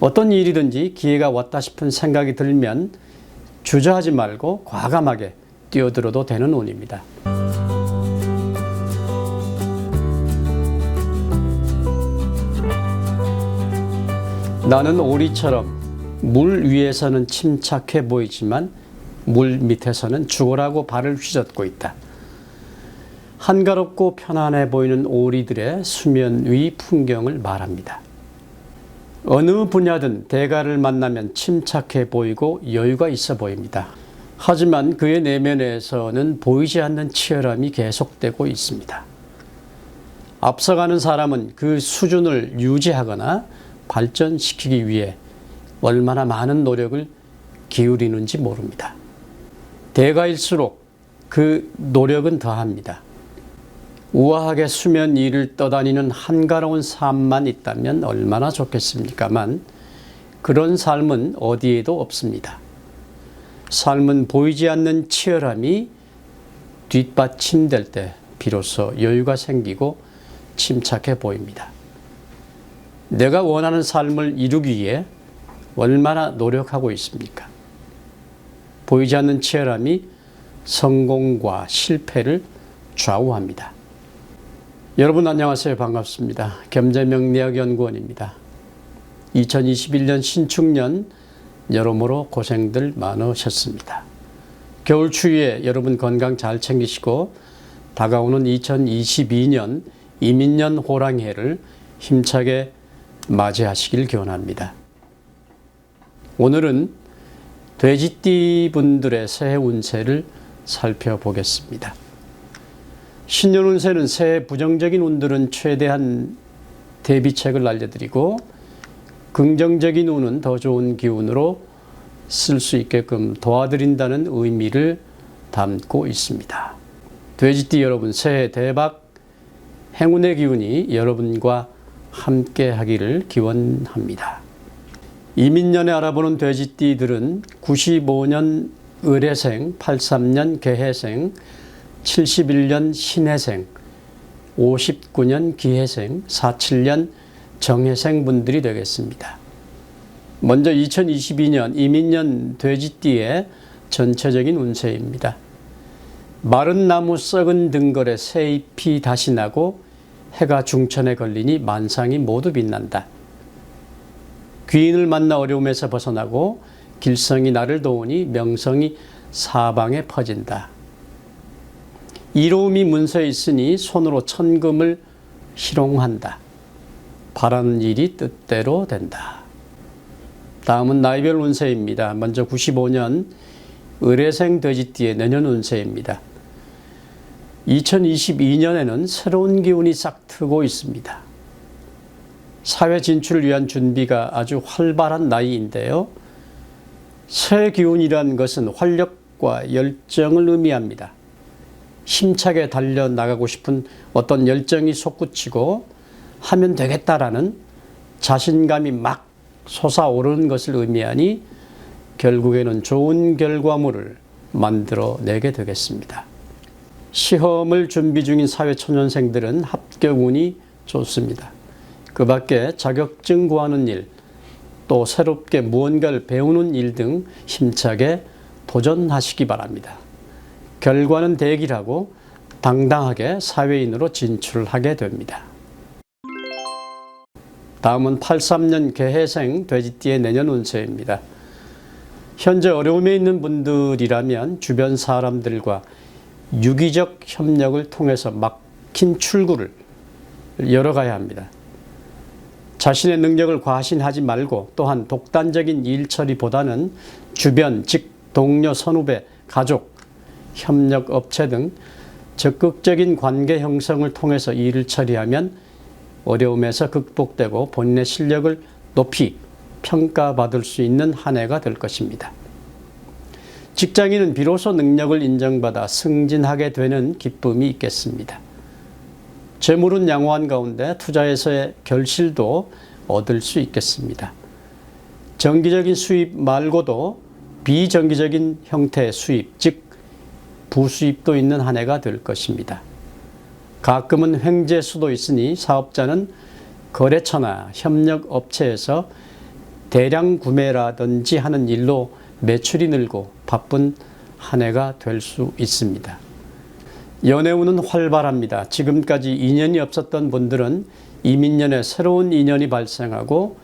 어떤 일이든지 기회가 왔다 싶은 생각이 들면 주저하지 말고 과감하게 뛰어들어도 되는 운입니다. 나는 오리처럼 물 위에서는 침착해 보이지만 물 밑에서는 죽어라고 발을 휘젓고 있다. 한가롭고 편안해 보이는 오리들의 수면 위 풍경을 말합니다. 어느 분야든 대가를 만나면 침착해 보이고 여유가 있어 보입니다. 하지만 그의 내면에서는 보이지 않는 치열함이 계속되고 있습니다. 앞서가는 사람은 그 수준을 유지하거나 발전시키기 위해 얼마나 많은 노력을 기울이는지 모릅니다. 대가일수록 그 노력은 더합니다. 우아하게 수면 위를 떠다니는 한가로운 삶만 있다면 얼마나 좋겠습니까만 그런 삶은 어디에도 없습니다. 삶은 보이지 않는 치열함이 뒷받침될 때 비로소 여유가 생기고 침착해 보입니다. 내가 원하는 삶을 이루기 위해 얼마나 노력하고 있습니까? 보이지 않는 치열함이 성공과 실패를 좌우합니다. 여러분 안녕하세요. 반갑습니다. 겸재명리학연구원입니다. 2021년 신축년 여러모로 고생들 많으셨습니다. 겨울 추위에 여러분 건강 잘 챙기시고 다가오는 2022년 이민년 호랑해를 힘차게 맞이하시길 기원합니다. 오늘은 돼지띠 분들의 새해 운세를 살펴보겠습니다. 신년 운세는 새해 부정적인 운들은 최대한 대비책을 알려드리고 긍정적인 운은 더 좋은 기운으로 쓸 수 있게끔 도와드린다는 의미를 담고 있습니다. 돼지띠 여러분 새해 대박 행운의 기운이 여러분과 함께 하기를 기원합니다. 이민년에 알아보는 돼지띠들은 95년 을해생, 83년 개해생, 71년 신해생, 59년 기해생, 47년 정해생 분들이 되겠습니다. 먼저 2022년 이민년 돼지띠의 전체적인 운세입니다. 마른 나무 썩은 등걸에 새잎이 다시 나고 해가 중천에 걸리니 만상이 모두 빛난다. 귀인을 만나 어려움에서 벗어나고 길성이 나를 도우니 명성이 사방에 퍼진다. 이로움이 문서에 있으니 손으로 천금을 희롱한다. 바라는 일이 뜻대로 된다. 다음은 나이별 운세입니다. 먼저 95년 을해생 돼지띠의 내년 운세입니다. 2022년에는 새로운 기운이 싹 트고 있습니다. 사회 진출을 위한 준비가 아주 활발한 나이인데요. 새 기운이란 것은 활력과 열정을 의미합니다. 힘차게 달려 나가고 싶은 어떤 열정이 솟구치고 하면 되겠다라는 자신감이 막 솟아오르는 것을 의미하니 결국에는 좋은 결과물을 만들어내게 되겠습니다. 시험을 준비 중인 사회초년생들은 합격운이 좋습니다. 그 밖에 자격증 구하는 일, 또 새롭게 무언가를 배우는 일 등 힘차게 도전하시기 바랍니다. 결과는 대기라고 당당하게 사회인으로 진출하게 됩니다. 다음은 83년 개해생 돼지띠의 내년 운세입니다. 현재 어려움에 있는 분들이라면 주변 사람들과 유기적 협력을 통해서 막힌 출구를 열어가야 합니다. 자신의 능력을 과신하지 말고 또한 독단적인 일 처리보다는 주변, 즉 동료, 선후배, 가족, 협력 업체 등 적극적인 관계 형성을 통해서 일을 처리하면 어려움에서 극복되고 본인의 실력을 높이 평가받을 수 있는 한 해가 될 것입니다. 직장인은 비로소 능력을 인정받아 승진하게 되는 기쁨이 있겠습니다. 재물은 양호한 가운데 투자에서의 결실도 얻을 수 있겠습니다. 정기적인 수입 말고도 비정기적인 형태의 수입, 즉 부수입도 있는 한 해가 될 것입니다. 가끔은 횡재수도 있으니 사업자는 거래처나 협력 업체에서 대량 구매라든지 하는 일로 매출이 늘고 바쁜 한 해가 될 수 있습니다. 연애운은 활발합니다. 지금까지 인연이 없었던 분들은 이민년에 새로운 인연이 발생하고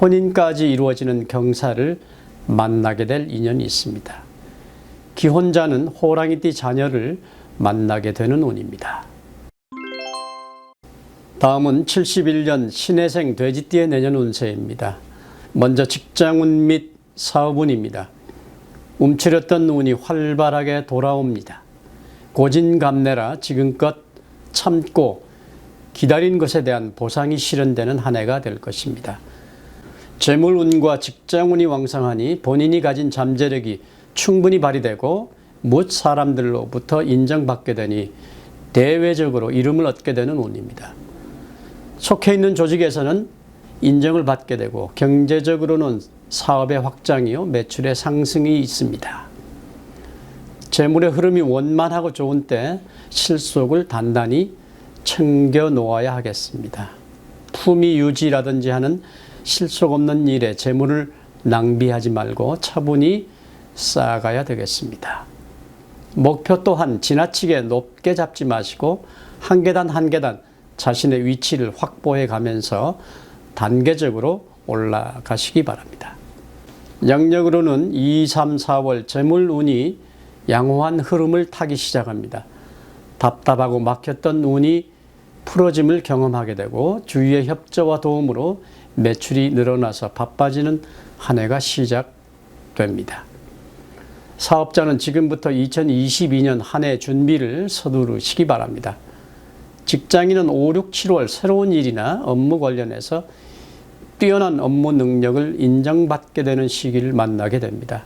혼인까지 이루어지는 경사를 만나게 될 인연이 있습니다. 기혼자는 호랑이띠 자녀를 만나게 되는 운입니다. 다음은 71년 신해생 돼지띠의 내년 운세입니다. 먼저 직장운 및 사업운입니다. 움츠렸던 운이 활발하게 돌아옵니다. 고진감래라 지금껏 참고 기다린 것에 대한 보상이 실현되는 한 해가 될 것입니다. 재물운과 직장운이 왕성하니 본인이 가진 잠재력이 충분히 발휘되고 못 사람들로부터 인정받게 되니 대외적으로 이름을 얻게 되는 운입니다. 속해 있는 조직에서는 인정을 받게 되고 경제적으로는 사업의 확장이요 매출의 상승이 있습니다. 재물의 흐름이 원만하고 좋은 때 실속을 단단히 챙겨 놓아야 하겠습니다. 품위 유지라든지 하는 실속 없는 일에 재물을 낭비하지 말고 차분히 쌓아가야 되겠습니다. 목표 또한 지나치게 높게 잡지 마시고 한 계단 한 계단 자신의 위치를 확보해 가면서 단계적으로 올라가시기 바랍니다. 양력으로는 2, 3, 4월 재물운이 양호한 흐름을 타기 시작합니다. 답답하고 막혔던 운이 풀어짐을 경험하게 되고 주위의 협조와 도움으로 매출이 늘어나서 바빠지는 한 해가 시작됩니다. 사업자는 지금부터 2022년 한 해 준비를 서두르시기 바랍니다. 직장인은 5, 6, 7월 새로운 일이나 업무 관련해서 뛰어난 업무 능력을 인정받게 되는 시기를 만나게 됩니다.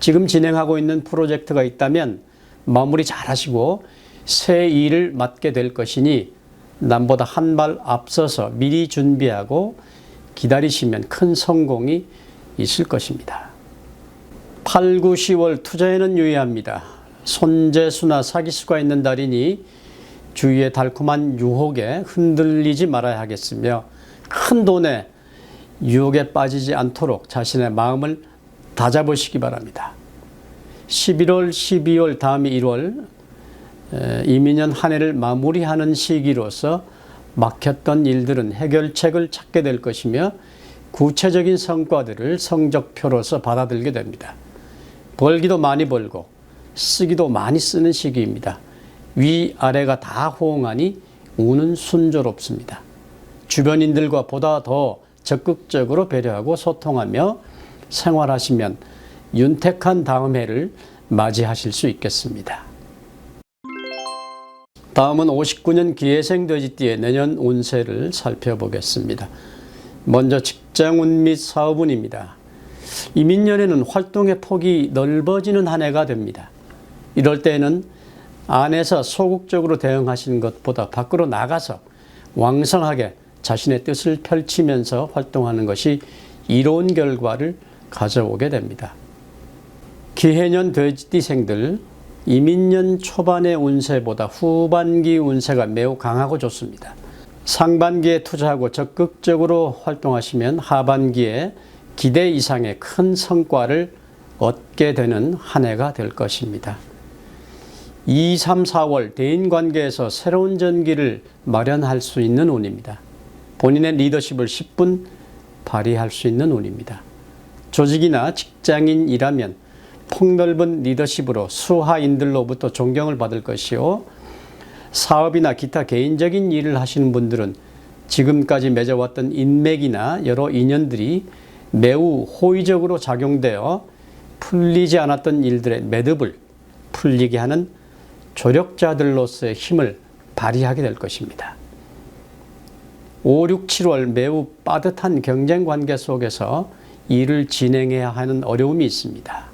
지금 진행하고 있는 프로젝트가 있다면 마무리 잘 하시고 새 일을 맡게 될 것이니 남보다 한 발 앞서서 미리 준비하고 기다리시면 큰 성공이 있을 것입니다. 8, 9, 10월 투자에는 유의합니다. 손재수나 사기수가 있는 달이니 주위의 달콤한 유혹에 흔들리지 말아야 하겠으며 큰 돈에 유혹에 빠지지 않도록 자신의 마음을 다잡으시기 바랍니다. 11월, 12월, 다음이 1월 이민년 한 해를 마무리하는 시기로서 막혔던 일들은 해결책을 찾게 될 것이며 구체적인 성과들을 성적표로서 받아들게 됩니다. 벌기도 많이 벌고 쓰기도 많이 쓰는 시기입니다. 위아래가 다 호응하니 운은 순조롭습니다. 주변인들과 보다 더 적극적으로 배려하고 소통하며 생활하시면 윤택한 다음 해를 맞이하실 수 있겠습니다. 다음은 59년 기해생 돼지띠의 내년 운세를 살펴보겠습니다. 먼저 직장운 및 사업운입니다. 이민년에는 활동의 폭이 넓어지는 한 해가 됩니다. 이럴 때에는 안에서 소극적으로 대응하시는 것보다 밖으로 나가서 왕성하게 자신의 뜻을 펼치면서 활동하는 것이 이로운 결과를 가져오게 됩니다. 기해년 돼지띠생들 이민년 초반의 운세보다 후반기 운세가 매우 강하고 좋습니다. 상반기에 투자하고 적극적으로 활동하시면 하반기에 기대 이상의 큰 성과를 얻게 되는 한 해가 될 것입니다. 2, 3, 4월 대인 관계에서 새로운 전기를 마련할 수 있는 운입니다. 본인의 리더십을 10분 발휘할 수 있는 운입니다. 조직이나 직장인이라면 폭넓은 리더십으로 수하인들로부터 존경을 받을 것이요. 사업이나 기타 개인적인 일을 하시는 분들은 지금까지 맺어왔던 인맥이나 여러 인연들이 매우 호의적으로 작용되어 풀리지 않았던 일들의 매듭을 풀리게 하는 조력자들로서의 힘을 발휘하게 될 것입니다. 5, 6, 7월 매우 빠듯한 경쟁 관계 속에서 일을 진행해야 하는 어려움이 있습니다.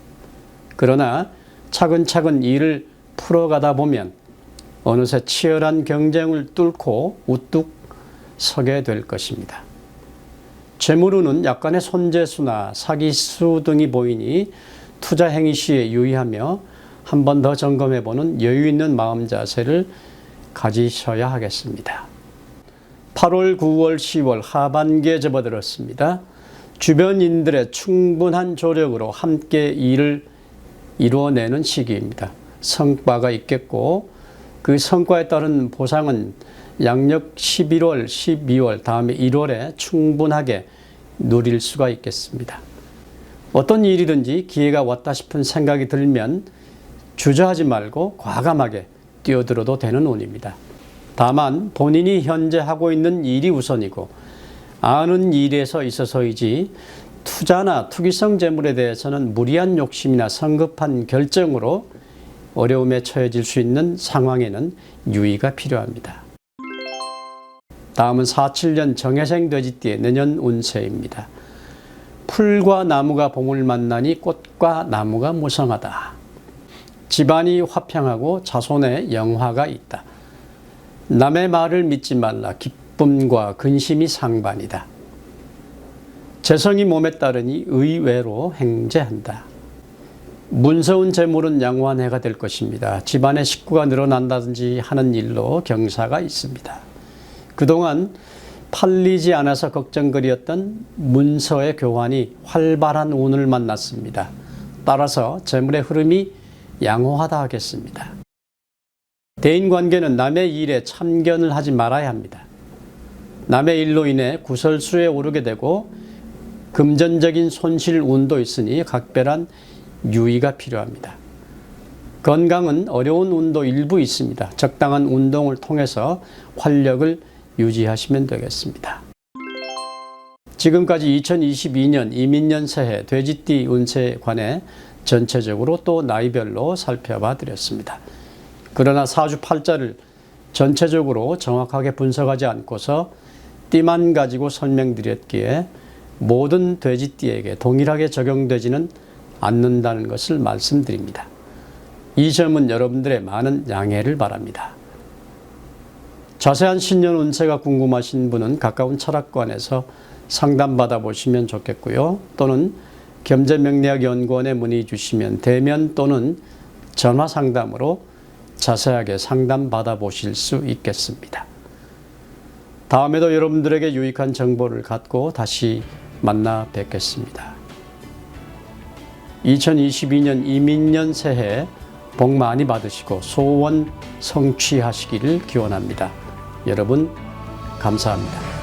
그러나 차근차근 일을 풀어가다 보면 어느새 치열한 경쟁을 뚫고 우뚝 서게 될 것입니다. 재물운은 약간의 손재수나 사기수 등이 보이니 투자 행위 시에 유의하며 한 번 더 점검해 보는 여유 있는 마음 자세를 가지셔야 하겠습니다. 8월, 9월, 10월 하반기에 접어들었습니다. 주변인들의 충분한 조력으로 함께 일을 이루어내는 시기입니다. 성과가 있겠고 그 성과에 따른 보상은 양력 11월, 12월, 다음에 1월에 충분하게 누릴 수가 있겠습니다. 어떤 일이든지 기회가 왔다 싶은 생각이 들면 주저하지 말고 과감하게 뛰어들어도 되는 운입니다. 다만 본인이 현재 하고 있는 일이 우선이고 아는 일에서 있어서이지 투자나 투기성 재물에 대해서는 무리한 욕심이나 성급한 결정으로 어려움에 처해질 수 있는 상황에는 유의가 필요합니다. 다음은 47년 정해생 돼지띠의 내년 운세입니다. 풀과 나무가 봄을 만나니 꽃과 나무가 무성하다. 집안이 화평하고 자손의 영화가 있다. 남의 말을 믿지 말라. 기쁨과 근심이 상반이다. 재성이 몸에 따르니 의외로 행제한다. 문서운 재물은 양호한 해가 될 것입니다. 집안의 식구가 늘어난다든지 하는 일로 경사가 있습니다. 그동안 팔리지 않아서 걱정거리였던 문서의 교환이 활발한 운을 만났습니다. 따라서 재물의 흐름이 양호하다 하겠습니다. 대인 관계는 남의 일에 참견을 하지 말아야 합니다. 남의 일로 인해 구설수에 오르게 되고 금전적인 손실 운도 있으니 각별한 유의가 필요합니다. 건강은 어려운 운도 일부 있습니다. 적당한 운동을 통해서 활력을 유지하시면 되겠습니다. 지금까지 2022년 이민년 새해 돼지띠 운세에 관해 전체적으로 또 나이별로 살펴봐 드렸습니다. 그러나 사주 팔자를 전체적으로 정확하게 분석하지 않고서 띠만 가지고 설명드렸기에 모든 돼지띠에게 동일하게 적용되지는 않는다는 것을 말씀드립니다. 이 점은 여러분들의 많은 양해를 바랍니다. 자세한 신년 운세가 궁금하신 분은 가까운 철학관에서 상담받아 보시면 좋겠고요. 또는 겸재명리학연구원에 문의 주시면 대면 또는 전화 상담으로 자세하게 상담받아 보실 수 있겠습니다. 다음에도 여러분들에게 유익한 정보를 갖고 다시 만나 뵙겠습니다. 2022년 이민년 새해 복 많이 받으시고 소원 성취하시기를 기원합니다. 여러분 감사합니다.